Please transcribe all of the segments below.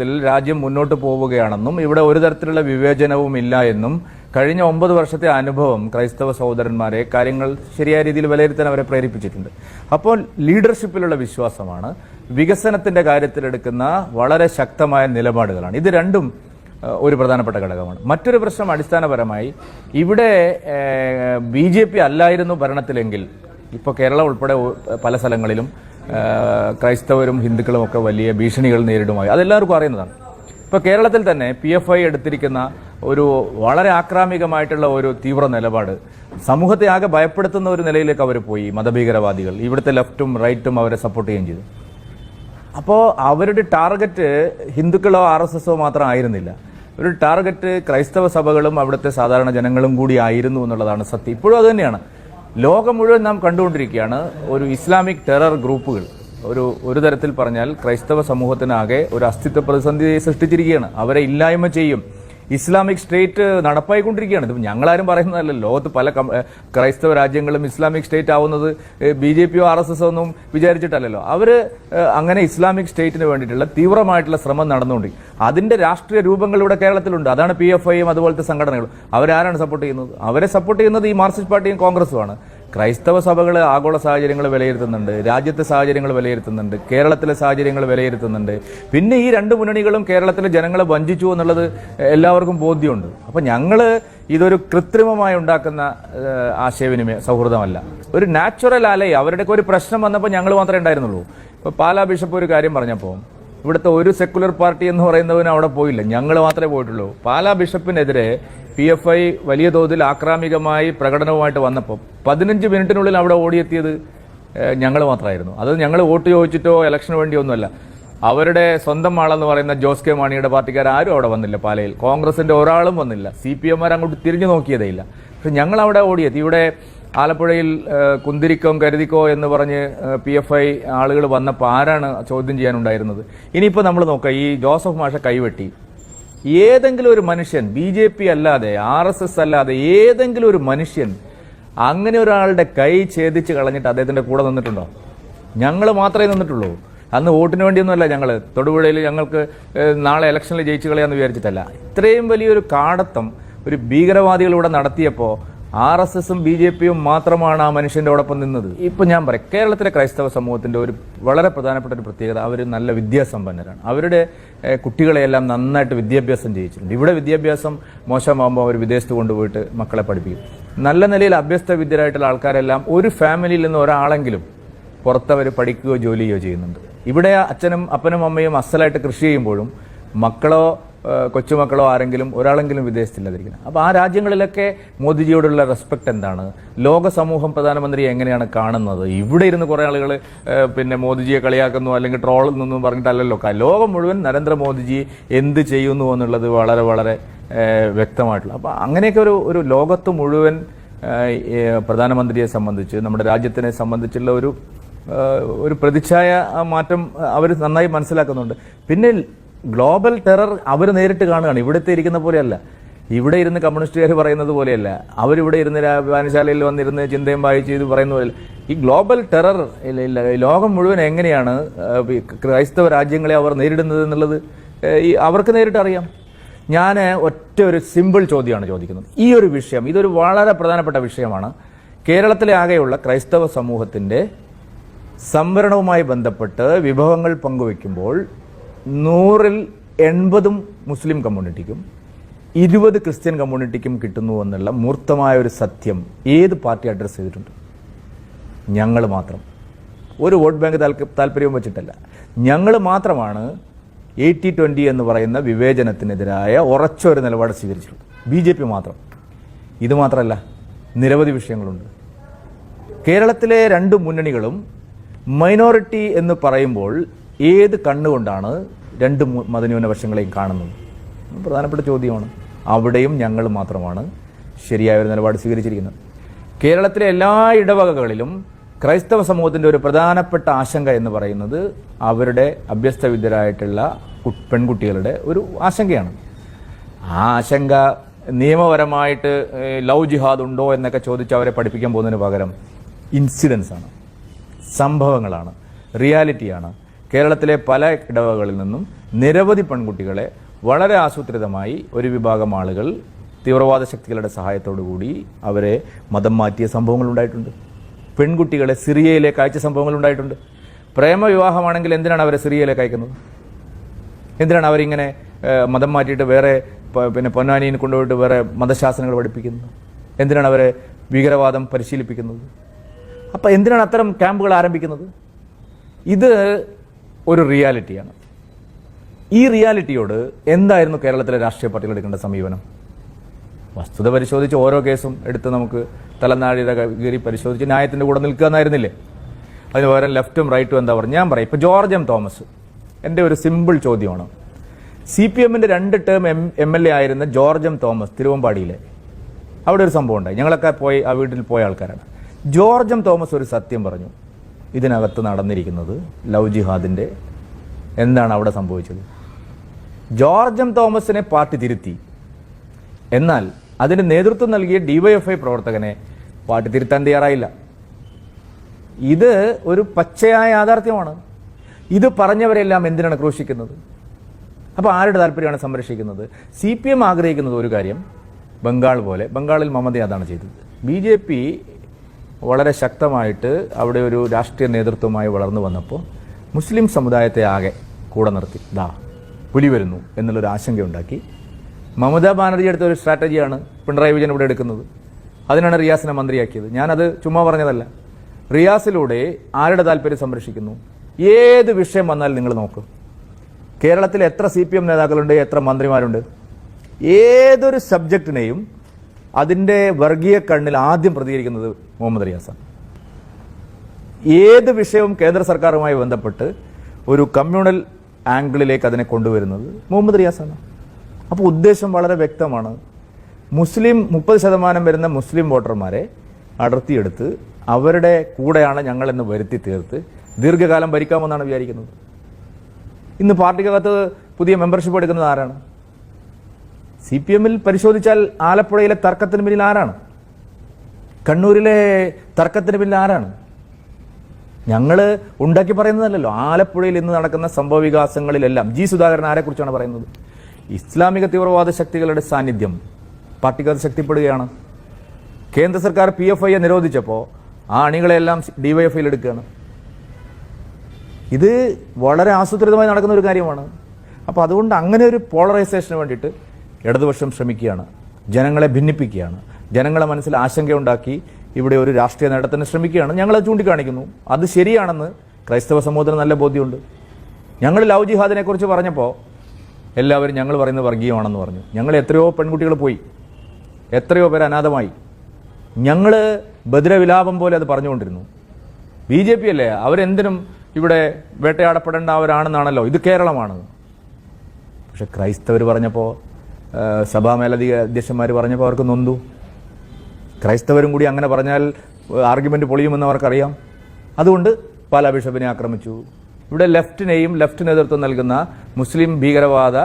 നേതൃത്വത്തിൽ രാജ്യം മുന്നോട്ട് പോവുകയാണെന്നും ഇവിടെ ഒരു തരത്തിലുള്ള വിവേചനവും ഇല്ല എന്നും കഴിഞ്ഞ ഒമ്പത് വർഷത്തെ അനുഭവം ക്രൈസ്തവ സഹോദരന്മാരെ കാര്യങ്ങൾ ശരിയായ രീതിയിൽ വിലയിരുത്താൻ അവരെ പ്രേരിപ്പിച്ചിട്ടുണ്ട്. അപ്പോൾ ലീഡർഷിപ്പിലുള്ള വിശ്വാസമാണ്. വികസനത്തിന്റെ കാര്യത്തിലെടുക്കുന്ന വളരെ ശക്തമായ നിലപാടുകളാണ്. ഇത് രണ്ടും ഒരു പ്രധാനപ്പെട്ട ഘടകമാണ്. മറ്റൊരു പ്രശ്നം അടിസ്ഥാനപരമായി ഇവിടെ ബി ജെ പി അല്ലായിരുന്നു ഭരണത്തിലെങ്കിൽ ഇപ്പോൾ കേരളം ഉൾപ്പെടെ പല സ്ഥലങ്ങളിലും ക്രൈസ്തവരും ഹിന്ദുക്കളും ഒക്കെ വലിയ ഭീഷണികൾ നേരിടുമായി. അതെല്ലാവർക്കും അറിയുന്നതാണ്. ഇപ്പോൾ കേരളത്തിൽ തന്നെ പി എഫ് ഐ എടുത്തിരിക്കുന്ന ഒരു വളരെ ആക്രാമികമായിട്ടുള്ള ഒരു തീവ്ര നിലപാട് സമൂഹത്തെ ആകെ ഭയപ്പെടുത്തുന്ന ഒരു നിലയിലേക്ക് അവർ പോയി മതഭീകരവാദികൾ. ഇവിടുത്തെ ലെഫ്റ്റും റൈറ്റും അവരെ സപ്പോർട്ട് ചെയ്യുകയും ചെയ്തു. അപ്പോൾ അവരുടെ ടാർഗറ്റ് ഹിന്ദുക്കളോ ആർ എസ് എസോ മാത്രം ആയിരുന്നില്ല. ഒരു ടാർഗറ്റ് ക്രൈസ്തവ സഭകളും അവിടുത്തെ സാധാരണ ജനങ്ങളും കൂടി ആയിരുന്നു എന്നുള്ളതാണ് സത്യം. ഇപ്പോഴും അത് തന്നെയാണ്. ലോകം മുഴുവൻ നാം കണ്ടുകൊണ്ടിരിക്കുകയാണ് ഒരു ഇസ്ലാമിക് ടെറർ ഗ്രൂപ്പുകൾ. ഒരു ഒരു തരത്തിൽ പറഞ്ഞാൽ ക്രൈസ്തവ സമൂഹത്തിനാകെ ഒരു അസ്തിത്വ പ്രതിസന്ധി സൃഷ്ടിച്ചിരിക്കുകയാണ്. അവരെ ഇല്ലായ്മ ചെയ്യും. ഇസ്ലാമിക് സ്റ്റേറ്റ് നടപ്പായിക്കൊണ്ടിരിക്കുകയാണ്. ഇത് ഞങ്ങളാരും പറയുന്നതല്ല. ലോകത്ത് പല ക്രൈസ്തവ രാജ്യങ്ങളും ഇസ്ലാമിക് സ്റ്റേറ്റ് ആവുന്നത് ബി ജെ പിയോ ആർ എസ് എസ് ഒന്നും വിചാരിച്ചിട്ടല്ലല്ലോ. അവർ അങ്ങനെ ഇസ്ലാമിക് സ്റ്റേറ്റിന് വേണ്ടിയിട്ടുള്ള തീവ്രമായിട്ടുള്ള ശ്രമം നടന്നുകൊണ്ട് അതിന്റെ രാഷ്ട്രീയ രൂപങ്ങൾ ഇവിടെ കേരളത്തിലുണ്ട്. അതാണ് പി എഫ് ഐയും അതുപോലത്തെ സംഘടനകളും. അവരാരാണ് സപ്പോർട്ട് ചെയ്യുന്നത്? അവരെ സപ്പോർട്ട് ചെയ്യുന്നത് ഈ മാർക്സിസ്റ്റ് പാർട്ടിയും കോൺഗ്രസുമാണ് ക്രൈസ്തവ സഭകൾ ആഗോള സാഹചര്യങ്ങൾ വിലയിരുത്തുന്നുണ്ട് രാജ്യത്തെ സാഹചര്യങ്ങൾ വിലയിരുത്തുന്നുണ്ട് കേരളത്തിലെ സാഹചര്യങ്ങൾ വിലയിരുത്തുന്നുണ്ട്. പിന്നെ ഈ രണ്ട് മുന്നണികളും കേരളത്തിലെ ജനങ്ങളെ വഞ്ചിച്ചു എന്നുള്ളത് എല്ലാവർക്കും ബോധ്യമുണ്ട്. അപ്പം ഞങ്ങൾ ഇതൊരു കൃത്രിമമായി ഉണ്ടാക്കുന്ന ആശയവിനിമയ സൗഹൃദമല്ല. ഒരു നാച്ചുറൽ അലൈ അവരുടെയൊക്കെ ഒരു പ്രശ്നം വന്നപ്പോൾ ഞങ്ങൾ മാത്രമേ ഉണ്ടായിരുന്നുള്ളൂ. ഇപ്പോൾ പാലാ ബിഷപ്പ് ഒരു കാര്യം പറഞ്ഞപ്പോൾ ഇവിടുത്തെ ഒരു സെക്കുലർ പാർട്ടി എന്ന് പറയുന്നവന് അവിടെ പോയില്ല. ഞങ്ങൾ മാത്രമേ പോയിട്ടുള്ളൂ. പാലാ ബിഷപ്പിനെതിരെ പി എഫ് ഐ വലിയ തോതിൽ ആക്രാമികമായി പ്രകടനവുമായിട്ട് വന്നപ്പോൾ പതിനഞ്ച് മിനിറ്റിനുള്ളിൽ അവിടെ ഓടിയെത്തിയത് ഞങ്ങൾ മാത്രമായിരുന്നു. അത് ഞങ്ങൾ വോട്ട് ചോദിച്ചിട്ടോ ഇലക്ഷന് വേണ്ടിയോ ഒന്നുമല്ല അവരുടെ സ്വന്തം ആളെന്ന് പറയുന്ന ജോസ് കെ മാണിയുടെ പാർട്ടിക്കാർ ആരും അവിടെ വന്നില്ല പാലയിൽ. കോൺഗ്രസിന്റെ ഒരാളും വന്നില്ല. സി പി എമാർ അങ്ങോട്ട് തിരിഞ്ഞു നോക്കിയതേ ഇല്ല പക്ഷെ ഞങ്ങൾ അവിടെ ഓടിയെത്തി. ഇവിടെ ആലപ്പുഴയിൽ കുന്തിരിക്കോ കരുതിക്കോ എന്ന് പറഞ്ഞ് പി എഫ് ഐ ആളുകൾ വന്നപ്പോൾ ആരാണ് ചോദ്യം ചെയ്യാനുണ്ടായിരുന്നത്? ഇനിയിപ്പോൾ നമ്മൾ നോക്കാം. ഈ ജോസഫ് മാഷ കൈവെട്ടി. ഏതെങ്കിലും ഒരു മനുഷ്യൻ ബി ജെ പി അല്ലാതെ ആർ എസ് എസ് അല്ലാതെ ഏതെങ്കിലും ഒരു മനുഷ്യൻ അങ്ങനെ ഒരാളുടെ കൈ ഛേദിച്ച് കളഞ്ഞിട്ട് അദ്ദേഹത്തിന്റെ കൂടെ നിന്നിട്ടുണ്ടോ? ഞങ്ങൾ മാത്രമേ നിന്നിട്ടുള്ളൂ. അന്ന് വോട്ടിന് വേണ്ടിയൊന്നുമല്ല ഞങ്ങൾ തൊടുപുഴയിൽ ഞങ്ങൾക്ക് നാളെ ഇലക്ഷനിൽ ജയിച്ചു കളയാന്ന് വിചാരിച്ചിട്ടല്ല. ഇത്രയും വലിയൊരു കാടത്തം ഒരു ഭീകരവാദികളിവിടെ നടത്തിയപ്പോൾ ആർ എസ് എസും ബി ജെ പിയും മാത്രമാണ് ആ മനുഷ്യന്റെ ഒപ്പം നിന്നത്. ഇപ്പൊ ഞാൻ പറയാം കേരളത്തിലെ ക്രൈസ്തവ സമൂഹത്തിന്റെ ഒരു വളരെ പ്രധാനപ്പെട്ട ഒരു പ്രത്യേകത അവർ നല്ല വിദ്യാസമ്പന്നരാണ്. അവരുടെ കുട്ടികളെയെല്ലാം നന്നായിട്ട് വിദ്യാഭ്യാസം ചെയ്യിച്ചിട്ടുണ്ട് ഇവിടെ വിദ്യാഭ്യാസം മോശമാകുമ്പോൾ അവർ വിദേശത്ത് കൊണ്ടുപോയിട്ട് മക്കളെ പഠിപ്പിക്കും. നല്ല നിലയിൽ അഭ്യസ്ത വിദ്യരായിട്ടുള്ള ആൾക്കാരെല്ലാം ഒരു ഫാമിലിയിൽ നിന്ന് ഒരാളെങ്കിലും പുറത്തവർ പഠിക്കുകയോ ജോലി ചെയ്യുന്നുണ്ട്. ഇവിടെ അച്ഛനും അപ്പനും അമ്മയും അസലായിട്ട് കൃഷി ചെയ്യുമ്പോഴും മക്കളോ കൊച്ചുമക്കളോ ആരെങ്കിലും ഒരാളെങ്കിലും വിദേശത്തില്ലാതിരിക്കുന്നത് അപ്പോൾ ആ രാജ്യങ്ങളിലൊക്കെ മോദിജിയോടുള്ള റെസ്പെക്ട് എന്താണ്? ലോക സമൂഹം പ്രധാനമന്ത്രി എങ്ങനെയാണ് കാണുന്നത്? ഇവിടെ ഇരുന്ന് കുറേ ആളുകൾ പിന്നെ മോദിജിയെ കളിയാക്കുന്നു അല്ലെങ്കിൽ ട്രോൾ എന്നൊന്നും പറഞ്ഞിട്ടല്ലല്ലോ. ലോകം മുഴുവൻ നരേന്ദ്രമോദിജി എന്ത് ചെയ്യുന്നു എന്നുള്ളത് വളരെ വളരെ വ്യക്തമായിട്ടുള്ള. അപ്പോൾ അങ്ങനെയൊക്കെ ഒരു ഒരു ലോകത്ത് മുഴുവൻ പ്രധാനമന്ത്രിയെ സംബന്ധിച്ച് നമ്മുടെ രാജ്യത്തിനെ സംബന്ധിച്ചുള്ള ഒരു ഒരു പ്രതിച്ഛായ മാറ്റം അവർ നന്നായി മനസ്സിലാക്കുന്നുണ്ട്. പിന്നെ ഗ്ലോബൽ ടെറർ അവർ നേരിട്ട് കാണുകയാണ്. ഇവിടുത്തെ ഇരിക്കുന്ന പോലെയല്ല. ഇവിടെ ഇരുന്ന് കമ്മ്യൂണിസ്റ്റുകാർ പറയുന്നത് പോലെയല്ല. അവരിവിടെ ഇരുന്ന് വായനശാലയിൽ വന്നിരുന്ന് ചിന്തയും വായിച്ച് ഇത് പറയുന്ന പോലെ. ഈ ഗ്ലോബൽ ടെറർ ലോകം മുഴുവൻ എങ്ങനെയാണ് ക്രൈസ്തവ രാജ്യങ്ങളെ അവർ നേരിടുന്നത് എന്നുള്ളത് ഈ അവർക്ക് നേരിട്ട് അറിയാം. ഞാൻ ഒറ്റ ഒരു സിമ്പിൾ ചോദ്യമാണ് ചോദിക്കുന്നത്. ഈ ഒരു വിഷയം ഇതൊരു വളരെ പ്രധാനപ്പെട്ട വിഷയമാണ്. കേരളത്തിലെ ആകെയുള്ള ക്രൈസ്തവ സമൂഹത്തിന്റെ സംവരണവുമായി ബന്ധപ്പെട്ട് വിഭവങ്ങൾ പങ്കുവെക്കുമ്പോൾ നൂറിൽ എൺപതും മുസ്ലിം കമ്മ്യൂണിറ്റിക്കും ഇരുപത് ക്രിസ്ത്യൻ കമ്മ്യൂണിറ്റിക്കും കിട്ടുന്നു എന്നുള്ള മൂർത്തമായ ഒരു സത്യം ഏത് പാർട്ടി അഡ്രസ്സ് ചെയ്തിട്ടുണ്ട്? ഞങ്ങൾ മാത്രം. ഒരു വോട്ട് ബാങ്ക് താല്പര്യവും വെച്ചിട്ടല്ല. ഞങ്ങൾ മാത്രമാണ് എയ്റ്റി ട്വന്റി എന്ന് പറയുന്ന വിവേചനത്തിനെതിരായ ഉറച്ചൊരു നിലപാട് സ്വീകരിച്ചിട്ടുള്ളത്. ബി ജെ പി മാത്രം. ഇത് മാത്രമല്ല നിരവധി വിഷയങ്ങളുണ്ട്. കേരളത്തിലെ രണ്ട് മുന്നണികളും മൈനോറിറ്റി എന്ന് പറയുമ്പോൾ ഏത് കണ്ണുകൊണ്ടാണ് രണ്ട് മതന്യൂനപക്ഷങ്ങളെയും കാണുന്നത്. പ്രധാനപ്പെട്ട ചോദ്യമാണ്. അവിടെയും ഞങ്ങൾ മാത്രമാണ് ശരിയായ ഒരു നിലപാട് സ്വീകരിച്ചിരിക്കുന്നത്. കേരളത്തിലെ എല്ലാ ഇടവകകളിലും ക്രൈസ്തവ സമൂഹത്തിന്റെ ഒരു പ്രധാനപ്പെട്ട ആശങ്ക എന്ന് പറയുന്നത് അവരുടെ അഭ്യസ്തവിദ്യരായിട്ടുള്ള പെൺകുട്ടികളുടെ ഒരു ആശങ്കയാണ്. ആ ആശങ്ക നിയമപരമായിട്ട് ലവ് ജിഹാദ് ഉണ്ടോ എന്നൊക്കെ ചോദിച്ച് അവരെ പഠിപ്പിക്കാൻ പോകുന്നതിന് പകരം ഇൻസിഡൻസ് ആണ് സംഭവങ്ങളാണ് റിയാലിറ്റിയാണ്. കേരളത്തിലെ പല ഇടവകളിൽ നിന്നും നിരവധി പെൺകുട്ടികളെ വളരെ ആസൂത്രിതമായി ഒരു വിഭാഗം ആളുകൾ തീവ്രവാദ ശക്തികളുടെ കൂടി അവരെ മതം മാറ്റിയ സംഭവങ്ങൾ ഉണ്ടായിട്ടുണ്ട്. പെൺകുട്ടികളെ സിറിയയിലേക്ക് അയച്ച സംഭവങ്ങൾ ഉണ്ടായിട്ടുണ്ട്. പ്രേമവിവാഹമാണെങ്കിൽ എന്തിനാണ് അവരെ സിറിയയിലേക്ക് അയക്കുന്നത്? എന്തിനാണ് അവരിങ്ങനെ മതം മാറ്റിയിട്ട് വേറെ പിന്നെ പൊന്നാനിയിൽ കൊണ്ടുപോയിട്ട് വേറെ മതശാസനങ്ങൾ പഠിപ്പിക്കുന്നത്? എന്തിനാണ് അവരെ ഭീകരവാദം പരിശീലിപ്പിക്കുന്നത്? അപ്പം എന്തിനാണ് അത്തരം ക്യാമ്പുകൾ ആരംഭിക്കുന്നത്? ഇത് ഒരു റിയാലിറ്റിയാണ്. ഈ റിയാലിറ്റിയോട് എന്തായിരുന്നു കേരളത്തിലെ രാഷ്ട്രീയ പാർട്ടികൾ എടുക്കേണ്ട സമീപനം? വസ്തുത പരിശോധിച്ച് ഓരോ കേസും എടുത്ത് നമുക്ക് തലനാഴിയുടെ കീറി പരിശോധിച്ച് ന്യായത്തിന്റെ കൂടെ നിൽക്കുക എന്നായിരുന്നില്ലേ? അതിന് പകരം ലെഫ്റ്റും റൈറ്റും എന്താ പറയുക ഞാൻ പറയാം. ഇപ്പോൾ ജോർജ് എം തോമസ് എന്റെ ഒരു സിമ്പിൾ ചോദ്യമാണ്. സി പി എമ്മിന്റെ രണ്ട് term M M L A ആയിരുന്ന ജോർജ് എം തോമസ് തിരുവമ്പാടിയിലെ അവിടെ ഒരു സംഭവം ഉണ്ടായി. ഞങ്ങളൊക്കെ പോയി ആ വീട്ടിൽ പോയ ആൾക്കാരാണ്. ജോർജ് എം തോമസ് ഒരു സത്യം പറഞ്ഞു. ഇതിനകത്ത് നടന്നിരിക്കുന്നത് ലവ് ജിഹാദിന്റെ എന്താണ് അവിടെ സംഭവിച്ചത്? ജോർജ് എം തോമസിനെ പാർട്ടി തിരുത്തി. എന്നാൽ അതിന് നേതൃത്വം നൽകിയ ഡിവൈഎഫ്ഐ പ്രവർത്തകനെ പാർട്ടി തിരുത്താൻ തയ്യാറായില്ല. ഇത് ഒരു പച്ചയായ യാഥാർത്ഥ്യമാണ്. ഇത് പറഞ്ഞവരെല്ലാം എന്തിനാണ് ക്രൂശിക്കുന്നത്? അപ്പോൾ ആരുടെ താല്പര്യമാണ് സംരക്ഷിക്കുന്നത്? സി പി എം ആഗ്രഹിക്കുന്നത് ഒരു കാര്യം ബംഗാൾ പോലെ ബംഗാളിൽ മമത അതാണ് ചെയ്തത്. ബി ജെ പി വളരെ ശക്തമായിട്ട് അവിടെ ഒരു രാഷ്ട്രീയ നേതൃത്വമായി വളർന്നു വന്നപ്പോൾ മുസ്ലിം സമുദായത്തെ ആകെ കൂടെ നിർത്തി. ദാ പുലി വരുന്നു എന്നുള്ളൊരു ആശങ്കയുണ്ടാക്കി മമതാ ബാനർജി എടുത്ത ഒരു സ്ട്രാറ്റജിയാണ് പിണറായി വിജയൻ ഇവിടെ എടുക്കുന്നത്. അതിനാണ് റിയാസിനെ മന്ത്രിയാക്കിയത്. ഞാനത് ചുമ്മാ പറഞ്ഞതല്ല. റിയാസിലൂടെ ആരുടെ താല്പര്യം സംരക്ഷിക്കുന്നു? ഏത് വിഷയം വന്നാലും നിങ്ങൾ നോക്കും. കേരളത്തിൽ എത്ര സി പി എം നേതാക്കളുണ്ട് എത്ര മന്ത്രിമാരുണ്ട്? ഏതൊരു സബ്ജക്റ്റിനെയും അതിന്റെ വർഗീയ കണ്ണിൽ ആദ്യം പ്രതികരിക്കുന്നത് മുഹമ്മദ് റിയാസാണ് ഏത് വിഷയവും കേന്ദ്ര സർക്കാരുമായി ബന്ധപ്പെട്ട് ഒരു കമ്മ്യൂണൽ ആംഗിളിലേക്ക് അതിനെ കൊണ്ടുവരുന്നത് മുഹമ്മദ് റിയാസാണ് അപ്പോൾ ഉദ്ദേശം വളരെ വ്യക്തമാണ്. മുസ്ലിം മുപ്പത് ശതമാനം വരുന്ന മുസ്ലിം വോട്ടർമാരെ അടർത്തിയെടുത്ത് അവരുടെ കൂടെയാണ് ഞങ്ങളെന്ന് വരുത്തി തീർത്ത് ദീർഘകാലം ഭരിക്കാമെന്നാണ് വിചാരിക്കുന്നത്. ഇന്ന് പാർട്ടിക്കകത്ത് പുതിയ മെമ്പർഷിപ്പ് എടുക്കുന്നത് ആരാണ്? സി പി എമ്മിൽ പരിശോധിച്ചാൽ ആലപ്പുഴയിലെ തർക്കത്തിന് പിന്നിൽ ആരാണ്? കണ്ണൂരിലെ തർക്കത്തിന് പിന്നിൽ ആരാണ്? ഞങ്ങൾ ഉണ്ടാക്കി പറയുന്നതല്ലല്ലോ. ആലപ്പുഴയിൽ ഇന്ന് നടക്കുന്ന സംഭവ വികാസങ്ങളിലെല്ലാം ജി സുധാകരൻ ആരെക്കുറിച്ചാണ് പറയുന്നത്? ഇസ്ലാമിക തീവ്രവാദ ശക്തികളുടെ സാന്നിധ്യം. പാർട്ടിക്കകത്ത് ശക്തിപ്പെടുകയാണ്. കേന്ദ്ര സർക്കാർ പി എഫ് ഐയെ നിരോധിച്ചപ്പോൾ ആ അണികളെല്ലാം ഡിവൈഎഫ്ഐയിൽ എടുക്കുകയാണ്. ഇത് വളരെ ആസൂത്രിതമായി നടക്കുന്ന ഒരു കാര്യമാണ്. അപ്പോൾ അതുകൊണ്ട് അങ്ങനെ ഒരു പോളറൈസേഷന് വേണ്ടിയിട്ട് ഇടതുപക്ഷം ശ്രമിക്കുകയാണ്. ജനങ്ങളെ ഭിന്നിപ്പിക്കുകയാണ്. ജനങ്ങളെ മനസ്സിൽ ആശങ്കയുണ്ടാക്കി ഇവിടെ ഒരു രാഷ്ട്രീയ നേട്ടത്തിന് ശ്രമിക്കുകയാണ്. ഞങ്ങളത് ചൂണ്ടിക്കാണിക്കുന്നു. അത് ശരിയാണെന്ന് ക്രൈസ്തവ സമൂഹത്തിന് നല്ല ബോധ്യമുണ്ട്. ഞങ്ങൾ ലവ് ജിഹാദിനെ കുറിച്ച് പറഞ്ഞപ്പോൾ എല്ലാവരും ഞങ്ങൾ പറയുന്നത് വർഗീയമാണെന്ന് പറഞ്ഞു. ഞങ്ങൾ എത്രയോ പെൺകുട്ടികൾ പോയി. എത്രയോ പേർ അനാഥമായി. ഞങ്ങൾ ഭദ്രവിലാപം പോലെ അത് പറഞ്ഞുകൊണ്ടിരുന്നു. ബി ജെ പി അല്ലേ? അവരെന്തിനും ഇവിടെ വേട്ടയാടപ്പെടേണ്ടവരാണെന്നാണല്ലോ ഇത് കേരളമാണ്. പക്ഷെ ക്രൈസ്തവർ പറഞ്ഞപ്പോൾ സഭാ മേലധിക അധ്യക്ഷന്മാർ പറഞ്ഞപ്പോൾ അവർക്ക് നൊന്തു. ക്രൈസ്തവരും കൂടി അങ്ങനെ പറഞ്ഞാൽ ആർഗ്യുമെന്റ് പൊളിയുമെന്ന് അവർക്കറിയാം. അതുകൊണ്ട് പാലാ ബിഷപ്പിനെ ആക്രമിച്ചു. ഇവിടെ ലെഫ്റ്റിനെയും ലെഫ്റ്റ് നേതൃത്വം നൽകുന്ന മുസ്ലിം ഭീകരവാദ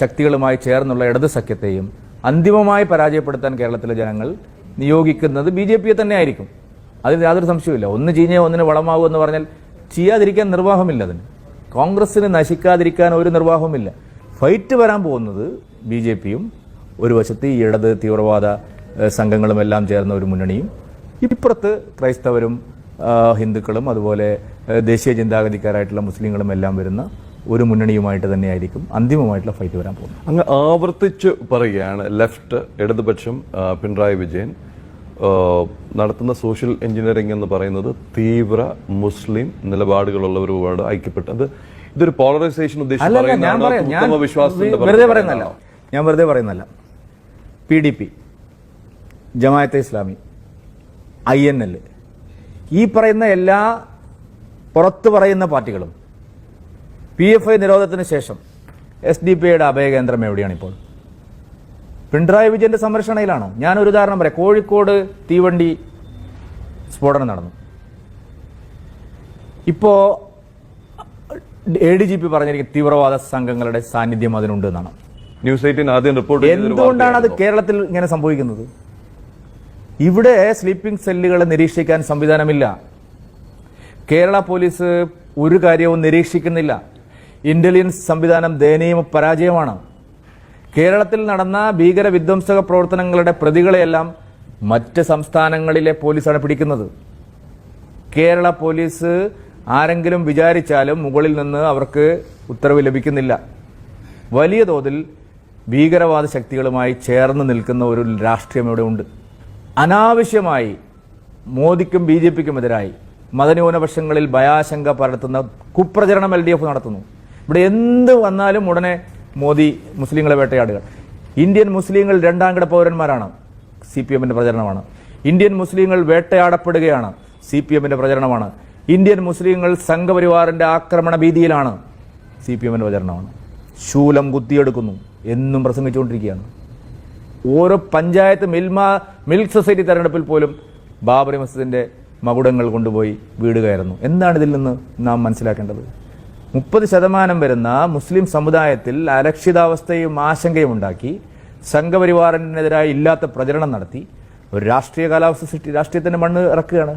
ശക്തികളുമായി ചേർന്നുള്ള ഇടത് സഖ്യത്തെയും അന്തിമമായി പരാജയപ്പെടുത്താൻ കേരളത്തിലെ ജനങ്ങൾ നിയോഗിക്കുന്നത് ബി ജെ പിയെ തന്നെ ആയിരിക്കും അതിൽ യാതൊരു സംശയവുമില്ല. ഒന്ന് ചീഞ്ഞ ഒന്നിന് വളമാകുമെന്ന് പറഞ്ഞാൽ ചെയ്യാതിരിക്കാൻ നിർവാഹമില്ല അതിന്. കോൺഗ്രസിന് നശിക്കാതിരിക്കാൻ ഒരു നിർവാഹവുമില്ല. ഫൈറ്റ് വരാൻ പോകുന്നത് ബി ജെ പിയും ഒരു വശത്ത് ഈ ഇടത് തീവ്രവാദ സംഘങ്ങളുമെല്ലാം ചേർന്ന ഒരു മുന്നണിയും ഇപ്പുറത്ത് ക്രൈസ്തവരും ഹിന്ദുക്കളും അതുപോലെ ദേശീയ ചിന്താഗതിക്കാരായിട്ടുള്ള മുസ്ലിങ്ങളും എല്ലാം വരുന്ന ഒരു മുന്നണിയുമായിട്ട് തന്നെയായിരിക്കും അന്തിമമായിട്ടുള്ള ഫൈറ്റ് വരാൻ പോകുന്നത്. അങ്ങ് ആവർത്തിച്ച് പറയുകയാണ് ലെഫ്റ്റ് ഇടതുപക്ഷം പിണറായി വിജയൻ. നടത്തുന്ന സോഷ്യൽ എഞ്ചിനീയറിംഗ് എന്ന് പറയുന്നത് തീവ്ര മുസ്ലിം നിലപാടുകളുള്ളവരുമാണ് ഐക്യപ്പെട്ട് അത് ഇതൊരു പോളറൈസേഷൻ ഉദ്ദേശിച്ച് ഞാൻ? പറയാം. വെറുതെ പറയുന്നല്ല ഞാൻ വെറുതെ പറയുന്നല്ല P D P Jamaate Islami I N L ഈ പറയുന്ന എല്ലാ പുറത്ത് പറയുന്ന പാർട്ടികളും പി എഫ് ഐ നിരോധനത്തിന് ശേഷം എസ് ഡി പി ഐയുടെ അഭയകേന്ദ്രം എവിടെയാണ് ഇപ്പോൾ പിണറായി വിജയന്റെ സംരക്ഷണയിലാണോ? ഒരു ഉദാഹരണം പറയാം. കോഴിക്കോട് തീവണ്ടി സ്ഫോടനം നടന്നു. ഇപ്പോ എ ഡി ജി പി പറഞ്ഞിരിക്കുന്ന തീവ്രവാദ സംഘങ്ങളുടെ സാന്നിധ്യം അതിനുണ്ട് എന്നാണ്. ന്യൂസ് എയ്റ്റീൻ ആദ്യം റിപ്പോർട്ട് എന്തുകൊണ്ടാണ് അത് കേരളത്തിൽ ഇങ്ങനെ സംഭവിക്കുന്നത്? ഇവിടെ സ്ലീപ്പിംഗ് സെല്ലുകളെ നിരീക്ഷിക്കാൻ സംവിധാനമില്ല. കേരള പോലീസ് ഒരു കാര്യവും നിരീക്ഷിക്കുന്നില്ല. ഇന്റലിജൻസ് സംവിധാനം ദയനീയ പരാജയമാണ്. കേരളത്തിൽ നടന്ന ഭീകര വിധ്വംസക പ്രവർത്തനങ്ങളുടെ പ്രതികളെയെല്ലാം മറ്റ് സംസ്ഥാനങ്ങളിലെ പോലീസാണ് പിടിക്കുന്നത്. കേരള പോലീസ് ആരെങ്കിലും വിചാരിച്ചാലും മുകളിൽ നിന്ന് അവർക്ക് ഉത്തരവ് ലഭിക്കുന്നില്ല. വലിയ തോതിൽ ഭീകരവാദ ശക്തികളുമായി ചേർന്ന് നിൽക്കുന്ന ഒരു രാഷ്ട്രീയം ഇവിടെ ഉണ്ട്. അനാവശ്യമായി മോദിക്കും ബി ജെ പിക്കും എതിരായി മതന്യൂനപക്ഷങ്ങളിൽ ഭയാശങ്ക പരത്തുന്ന കുപ്രചരണം എൽ ഡി എഫ് നടത്തുന്നു. ഇവിടെ എന്ത് വന്നാലും ഉടനെ മോദി മുസ്ലിങ്ങളെ വേട്ടയാടുക. ഇന്ത്യൻ മുസ്ലിങ്ങൾ രണ്ടാം കിട പൗരന്മാരാണ്. സി പി എമ്മിന്റെ പ്രചരണമാണ്. ഇന്ത്യൻ മുസ്ലിങ്ങൾ വേട്ടയാടപ്പെടുകയാണ്. സി പി എമ്മിന്റെ പ്രചരണമാണ്. ഇന്ത്യൻ മുസ്ലിങ്ങൾ സംഘപരിവാറിന്റെ ആക്രമണ ഭീതിയിലാണ് സി പി എമ്മിന്റെ പ്രചരണമാണ്. ശൂലം കുത്തിയെടുക്കുന്നു. എന്നും പ്രസംഗിച്ചുകൊണ്ടിരിക്കുകയാണ്. ഓരോ പഞ്ചായത്ത് മിൽമ മിൽക്ക് സൊസൈറ്റി തെരഞ്ഞെടുപ്പിൽ പോലും ബാബറി മസ്ജിദിന്റെ മകുടങ്ങൾ കൊണ്ടുപോയി വീട് കയറുന്നു. എന്താണ് ഇതിൽ നിന്ന് നാം മനസ്സിലാക്കേണ്ടത്? മുപ്പത് ശതമാനം വരുന്ന മുസ്ലിം സമുദായത്തിൽ അരക്ഷിതാവസ്ഥയും ആശങ്കയും ഉണ്ടാക്കി സംഘപരിവാറിനെതിരായി ഇല്ലാത്ത പ്രചരണം നടത്തി ഒരു രാഷ്ട്രീയ കാലാവസ്ഥ സൃഷ്ടി രാഷ്ട്രീയത്തിന്റെ മണ്ണ് ഇറക്കുകയാണ്.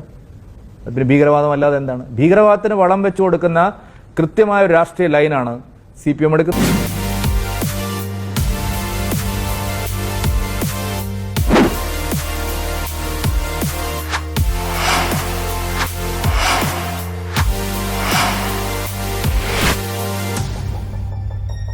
പിന്നെ ഭീകരവാദം അല്ലാതെ എന്താണ്? ഭീകരവാദത്തിന് വളം വെച്ചു കൊടുക്കുന്ന കൃത്യമായ ഒരു രാഷ്ട്രീയ ലൈനാണ് സി പി എം എടുക്കുന്നത്.